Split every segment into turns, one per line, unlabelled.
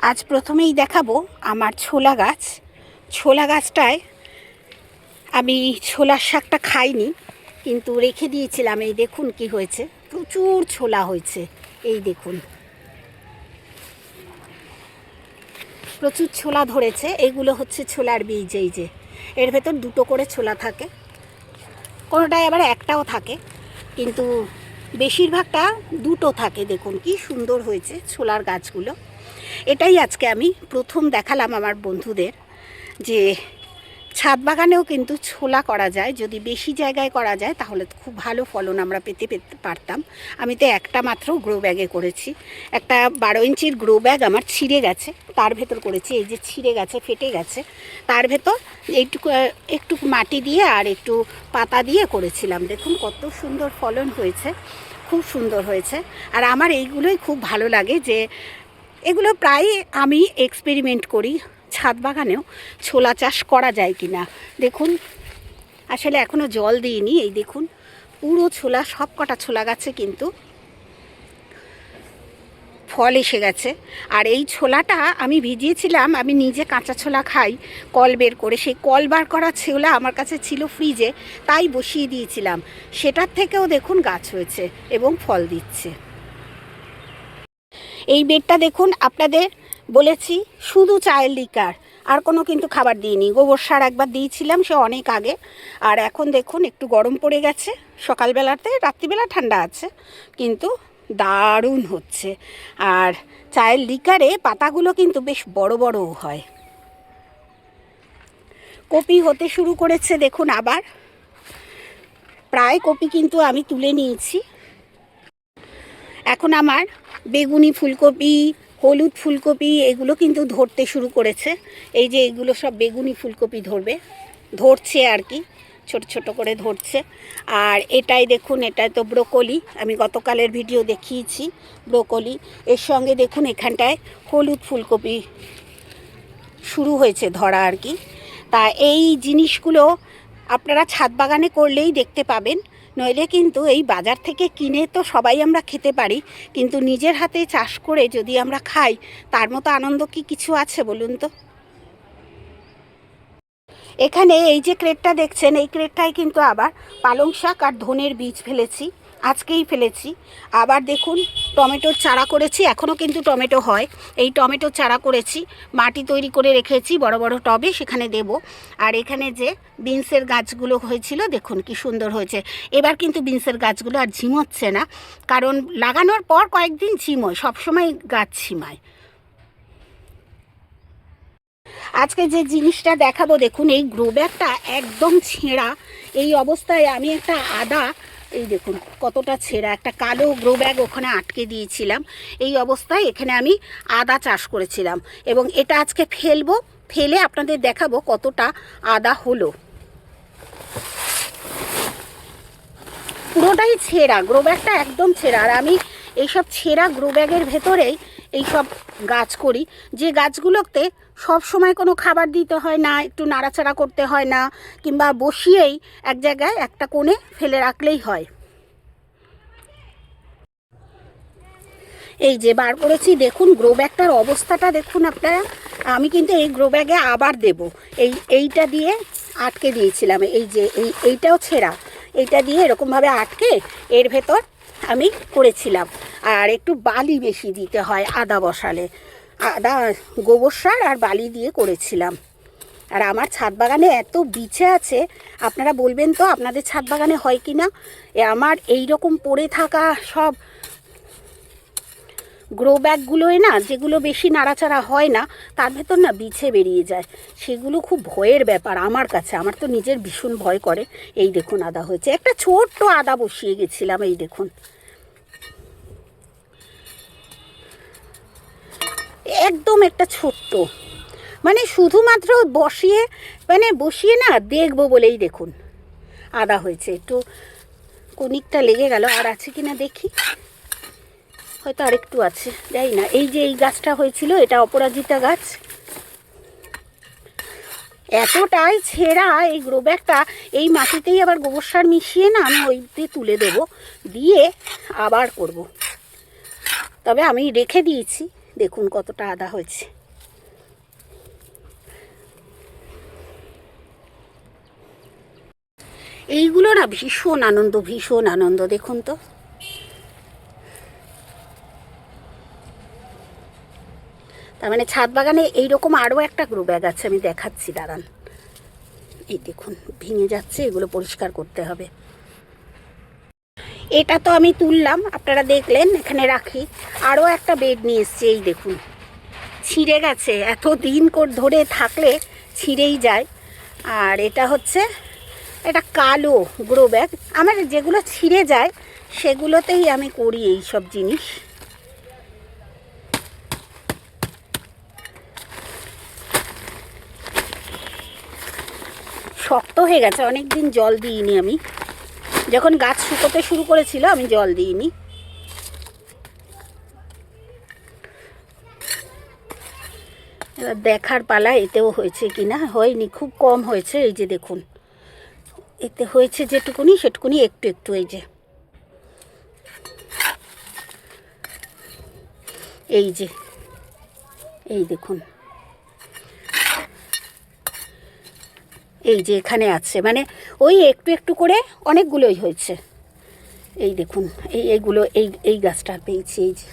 আজ প্রথমেই দেখাবো আমার ছোলা গাছ। ছোলা গাছটায় আমি ছোলার শাকটা খাইনি, কিন্তু রেখে দিয়েছিলাম। এই দেখুন কি হয়েছে। প্রচুর ছোলা হয়েছে। এই দেখুন। প্রচুর ছোলা ধরেছে। এগুলো হচ্ছে ছোলার বীজ এই যে। এর ভেতর দুটো করে ছোলা থাকে। কোনোটায় আবার একটাও থাকে। কিন্তু বেশিরভাগটা দুটো থাকে। দেখুন কি সুন্দর হয়েছে ছোলার গাছগুলো। এটাই আজকে আমি প্রথম দেখালাম আমার বন্ধুদের যে ছাদ বাগানেও কিন্তু ছোলা করা যায়, যদি বেশি জায়গায় করা যায় তাহলে খুব ভালো ফলন আমরা পেতে পেতে, পারতাম। আমি তো একটা মাত্র গ্রো ব্যাগে করেছি। একটা বারো ইঞ্চির গ্রো ব্যাগ আমার ছিঁড়ে গেছে, তার ভেতর করেছি, এই যে ছিঁড়ে গেছে, ফেটে গেছে, তার ভেতর এইটুকু একটু মাটি দিয়ে আর একটু পাতা দিয়ে করেছিলাম। দেখুন কত সুন্দর ফলন হয়েছে, খুব সুন্দর হয়েছে। আর আমার এইগুলোই খুব ভালো লাগে যে এগুলো প্রায় আমি এক্সপেরিমেন্ট করি। ছাদ বাগানেও ছোলা চাষ করা যায় কি না দেখুন, আসলে এখনও জল দিইনি, এই দেখুন, পুরো ছোলা, সব কটা ছোলা গাছে কিন্তু ফল এসে গেছে। আর এই ছোলাটা আমি ভিজিয়েছিলাম, আমি নিজে কাঁচা ছোলা খাই, কল বের করে। সেই কল বার করা ছোলা আমার কাছে ছিল ফ্রিজে, তাই বসিয়ে দিয়েছিলাম। সেটার থেকেও দেখুন গাছ হয়েছে এবং ফল দিচ্ছে। এই বেডটা দেখুন, আপনাদের বলেছি শুধু চায়ের লিকার আর কোনো কিন্তু খাবার দিইনি। গোবর সার একবার দিয়েছিলাম, সে অনেক আগে। আর এখন দেখুন, একটু গরম পড়ে গেছে। সকালবেলাতে, রাত্রিবেলা ঠান্ডা আছে, কিন্তু দারুণ হচ্ছে। আর চায়ের লিকারে পাতাগুলো কিন্তু বেশ বড় বড়ও হয়। কপি হতে শুরু করেছে, দেখুন আবার। প্রায় কপি কিন্তু আমি তুলে নিয়েছি। এখন আমার বেগুনি ফুলকপি, হলুদ ফুলকপি এগুলো কিন্তু ধরতে শুরু করেছে। এই যে এগুলো সব বেগুনি ফুলকপি ধরবে, ধরছে আর কি, ছোট ছোট করে ধরছে। আর এটাই দেখুন, এটাই তো ব্রোকলি, আমি গতকালের ভিডিও দেখিয়েছি ব্রোকলি। এর সঙ্গে দেখুন, এখানটায় হলুদ ফুলকপি শুরু হয়েছে ধরা আর কি। তা এই জিনিসগুলো আপনারা ছাদ বাগানে করলেই দেখতে পাবেন। নইলে কিন্তু এই বাজার থেকে কিনে তো সবাই আমরা খেতে পারি, কিন্তু নিজের হাতে চাষ করে যদি আমরা খাই, তার মতো আনন্দ কি কিছু আছে বলুন তো? এখানে এই যে ক্রেটটা দেখছেন, এই ক্রেটটায় কিন্তু আবার পালং শাক আর ধনের বীজ ফেলেছি। আজকেই ফেলেছি। আবার দেখুন, টমেটোর চারা করেছি এখনও কিন্তু টমেটো হয়। এই টমেটোর চারা করেছি, মাটি তৈরি করে রেখেছি, বড় বড় টবে সেখানে দেব। আর এখানে যে বিনসের গাছগুলো হয়েছিল, দেখুন কি সুন্দর হয়েছে। এবার কিন্তু বিনসের গাছগুলো আর ঝিমোচ্ছে না, কারণ লাগানোর পর কয়েকদিন ঝিমোয়, সবসময় গাছ ঝিমায়। আজকে যে জিনিসটা দেখাবো, দেখুন এই গ্রো ব্যাগটা একদম ছেঁড়া। এই অবস্থায় আমি একটা আদা এই দেখুন, কতটা ছেঁড়া, একটা কালো গ্রো ব্যাগ ওখানে আটকে দিয়েছিলাম। এই অবস্থায় এখানে আমি আদা চাষ করেছিলাম এবং এটা আজকে ফেলব, ফেলে আপনাদের দেখাবো কতটা আদা হলো। পুরোটাই ছেঁড়া গ্রো ব্যাগটা একদম ছেঁড়া। আর আমি এইসব ছেঁড়া গ্রো ব্যাগের ভেতরেই এইসব গাছ করি। যে গাছগুলোতে সব সময় কোনো খাবার দিতে হয় না, একটু নাড়াচাড়া করতে হয় না, কিংবা বসিয়েই এক জায়গায় একটা কোণে ফেলে রাখলেই হয়। এই যে বার করেছি, দেখুন গ্রো ব্যাগটার অবস্থাটা, দেখুন আপনারা। আমি কিন্তু এই গ্রো ব্যাগে আবার দেব। এই, এইটা দিয়ে আটকে দিয়েছিলাম। এই যে, এই, এইটাও ছেঁড়া। এইটা দিয়ে এরকমভাবে আটকে এর ভেতর আমি করেছিলাম। আর একটু বালি বেশি দিতে হয় আদা বসালে। আদা গোবর সার আর বালি দিয়ে করেছিলাম। আর আমার ছাদ বাগানে এত বিছে আছে, আপনারা বলবেন তো আপনাদের ছাদ বাগানে হয় কি না? এ, আমার এই রকম পড়ে থাকা সব গ্রো ব্যাগগুলোয় না, যেগুলো বেশি নাড়াচাড়া হয় না, তার ভেতর না বিছে বেরিয়ে যায়। সেগুলো খুব ভয়ের ব্যাপার আমার কাছে, আমার তো নিজের ভীষণ ভয় করে। এই দেখুন আদা হয়েছে। একটা ছোট্ট আদা বসিয়ে গেছিলাম, এই দেখুন। একদম একটা ছোট্ট। মানে শুধুমাত্র বসিয়ে মানে বসিয়ে না, দেখব বলেই দেখুন। আদা হয়েছে, একটু কনিকটা লেগে গেল। আর আছে কি না দেখি? হয়তো আরেকটু আছে, যাই না। এই যে এই গাছটা হয়েছিল, এটা অপরাজিতা গাছ। এতটাই ছেঁড়া এই গ্রো ব্যাগটা এই মাটিতেই আবার গোবর সার মিশিয়ে না আমি ওইতে তুলে দেব। দিয়ে আবার করব। তবে আমি রেখে দিয়েছি। দেখুন কতটা আদা হয়েছে। এইগুলো না ভীষণ আনন্দ ভীষণ আনন্দ, দেখুন তো। তার মানে ছাদ বাগানে এইরকম আরও একটা গ্রো ব্যাগ আছে, আমি দেখাচ্ছি, দাঁড়ান। এই দেখুন, ভেঙে যাচ্ছে, এগুলো পরিষ্কার করতে হবে। এটা তো আমি তুললাম, আপনারা দেখলেন, এখানে রাখি। আরও একটা বেড নিয়ে এসছি, এই দেখুন। ছিঁড়ে গেছে এত দিন ধরে থাকলে ছিঁড়েই যায়। আর এটা হচ্ছে, এটা কালো গ্রো ব্যাগ আমার যেগুলো ছিঁড়ে যায়, সেগুলোতেই আমি করি এই সব জিনিস। শক্ত হয়ে গেছে অনেক দিন জল দিইনি আমি। যখন গাছ শুকোতে শুরু করেছিল, আমি জল দিইনি। এবার দেখার পালা, এতেও হয়েছে কি না হয়নি, খুব কম হয়েছে, এই যে দেখুন। এতে হয়েছে যেটুকুনি, সেটুকুনি একটু একটু, এই যে। এই যে। এই দেখুন। এই যে এখানে আছে মানে ওই একটু একটু করে অনেকগুলোই হয়েছে। এই দেখুন, এই এইগুলো, এই এই গাছটা পেয়েছি, এই যে।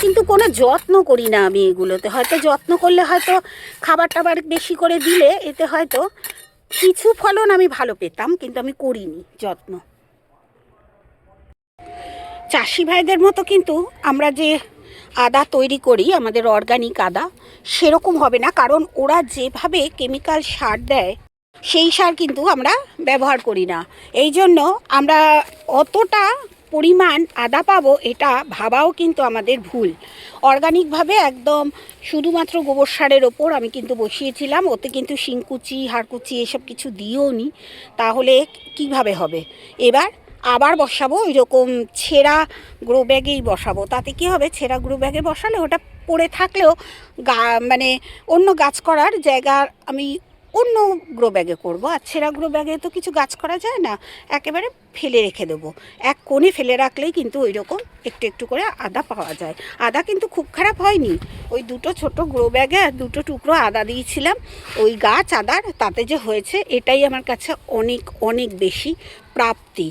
কিন্তু কোনো যত্ন করি না আমি এগুলোতে, হয়তো যত্ন করলে হয়তো খাবার টাবার বেশি করে দিলে এতে হয়তো কিছু ফলন আমি ভালো পেতাম, কিন্তু আমি করিনি যত্ন। চাষি ভাইদের মতো কিন্তু আমরা যে আদা তৈরি করি আমাদের অর্গানিক আদা, সেরকম হবে না, কারণ ওরা যেভাবে কেমিক্যাল সার দেয়, সেই সার কিন্তু আমরা ব্যবহার করি না। এই জন্য আমরা অতটা পরিমাণ আদা পাবো, এটা ভাবাও কিন্তু আমাদের ভুল। অর্গানিকভাবে একদম শুধুমাত্র গোবর সারের ওপর আমি কিন্তু বসিয়েছিলাম, ওতে কিন্তু শিংকুচি, হাড়কুচি এসব কিছু দিয়েও নি তাহলে কীভাবে হবে? এবার আবার বসাবো এরকম ছেঁড়া গ্রো ব্যাগেই বসাবো। তাতে কি হবে? ছেঁড়া গ্রো ব্যাগে বসালে ওটা পড়ে থাকলেও গা মানে অন্য গাছ করার জায়গা আমি অন্য গ্রো ব্যাগে করব। আর ছেঁড়া গ্রো ব্যাগে তো কিছু গাছ করা যায় না, একেবারে ফেলে রেখে দেবো। এক কোণে ফেলে রাখলেই কিন্তু ওই রকম একটু একটু করে আদা পাওয়া যায়। আদা কিন্তু খুব খারাপ হয়নি। ওই দুটো ছোট গ্রো ব্যাগে আর দুটো টুকরো আদা দিয়েছিলাম। ওই গাছ আদার, তাতে যে হয়েছে এটাই আমার কাছে অনেক অনেক বেশি প্রাপ্তি।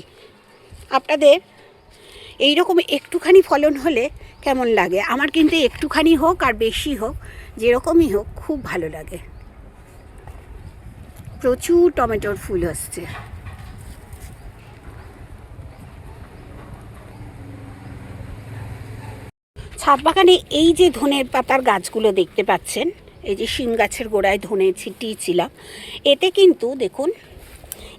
আপনাদের এই রকম একটুখানি ফলন হলে কেমন লাগে? আমার কিন্তু একটুখানি হোক আর বেশি হোক, যেরকমই হোক, খুব ভালো লাগে। প্রচুর টমেটোর ফুল হচ্ছে ছাদ বাগানে এই যে ধনের পাতার গাছগুলো দেখতে পাচ্ছেন, এই যে শিম গাছের গোড়ায় ধনে ছিটিয়েছিলাম, এতে কিন্তু দেখুন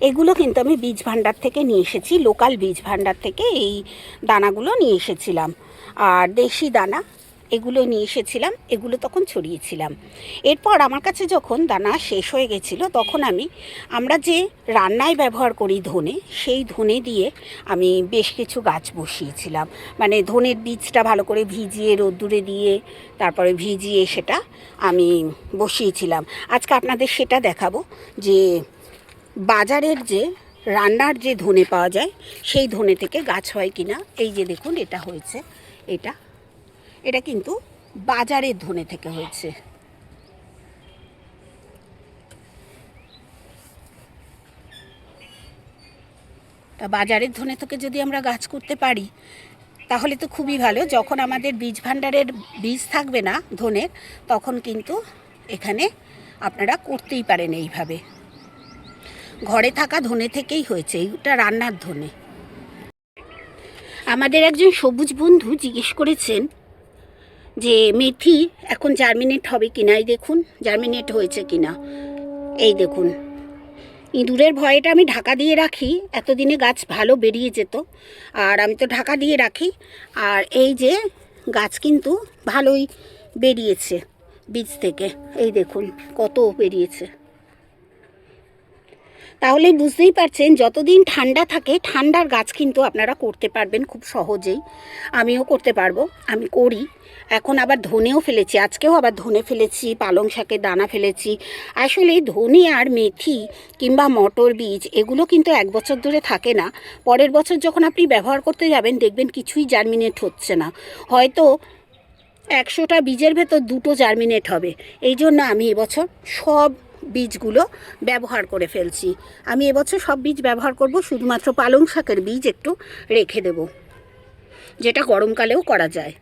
এগুলো কিন্তু আমি বীজ ভাণ্ডার থেকে নিয়ে এসেছি, লোকাল বীজ ভাণ্ডার থেকে এই দানাগুলো নিয়ে এসেছিলাম। আর দেশি দানা, এগুলো নিয়ে এসেছিলাম, এগুলো তখন ছড়িয়েছিলাম। এরপর আমার কাছে যখন দানা শেষ হয়ে গেছিল, তখন আমি, আমরা যে রান্নায় ব্যবহার করি ধনে, সেই ধনে দিয়ে আমি বেশ কিছু গাছ বসিয়েছিলাম। মানে ধনের বীজটা ভালো করে ভিজিয়ে, রোদ্দুরে দিয়ে, তারপরে ভিজিয়ে সেটা আমি বসিয়েছিলাম। আজকে আপনাদের সেটা দেখাবো যে বাজারের যে রান্নার যে ধনে পাওয়া যায়, সেই ধনে থেকে গাছ হয় কিনা, এই যে দেখুন, এটা হয়েছে, এটা। এটা কিন্তু বাজারের ধনে থেকে হয়েছে। তা বাজারের ধনে থেকে যদি আমরা গাছ করতে পারি, তাহলে তো খুবই ভালো। যখন আমাদের বীজ ভাণ্ডারের বীজ থাকবে না ধনের, তখন কিন্তু এখানে আপনারা করতেই পারেন এইভাবে। ঘরে থাকা ধনে থেকেই হয়েছে, এইটা রান্নার ধনে। আমাদের একজন সবুজ বন্ধু জিজ্ঞেস করেছেন যে, মেথি এখন জার্মিনেট হবে কিনা? এই দেখুন জার্মিনেট হয়েছে কিনা? এই দেখুন। ইঁদুরের ভয়টা আমি ঢাকা দিয়ে রাখি, এতদিনে গাছ ভালো বেরিয়ে যেত, আর আমি তো ঢাকা দিয়ে রাখি, আর এই যে গাছ কিন্তু ভালোই বেরিয়েছে বীজ থেকে, এই দেখুন, কত বেরিয়েছে। তাহলে বুঝতেই পারছেন, যতদিন ঠান্ডা থাকে, ঠান্ডার গাছ কিন্তু আপনারা করতে পারবেন খুব সহজেই। আমিও করতে পারব, আমি করি। এখন আবার ধনেও ফেলেছি, আজকেও আবার ধনে ফেলেছি, পালং শাকের দানা ফেলেছি। আসলে ধনে আর মেথি কিংবা মটর বীজ, এগুলো কিন্তু এক বছর ধরে থাকে না। পরের বছর যখন আপনি ব্যবহার করতে যাবেন, দেখবেন কিছুই জার্মিনেট হচ্ছে না। হয়তো একশোটা বীজের ভেতর দুটো জার্মিনেট হবে। এই জন্য আমি এবছর সব বীজগুলো ব্যবহার করে ফেলছি। আমি এবছর সব বীজ ব্যবহার করব, শুধুমাত্র পালং শাকের বীজ একটু রেখে দেব, যেটা গরমকালেও করা যায়।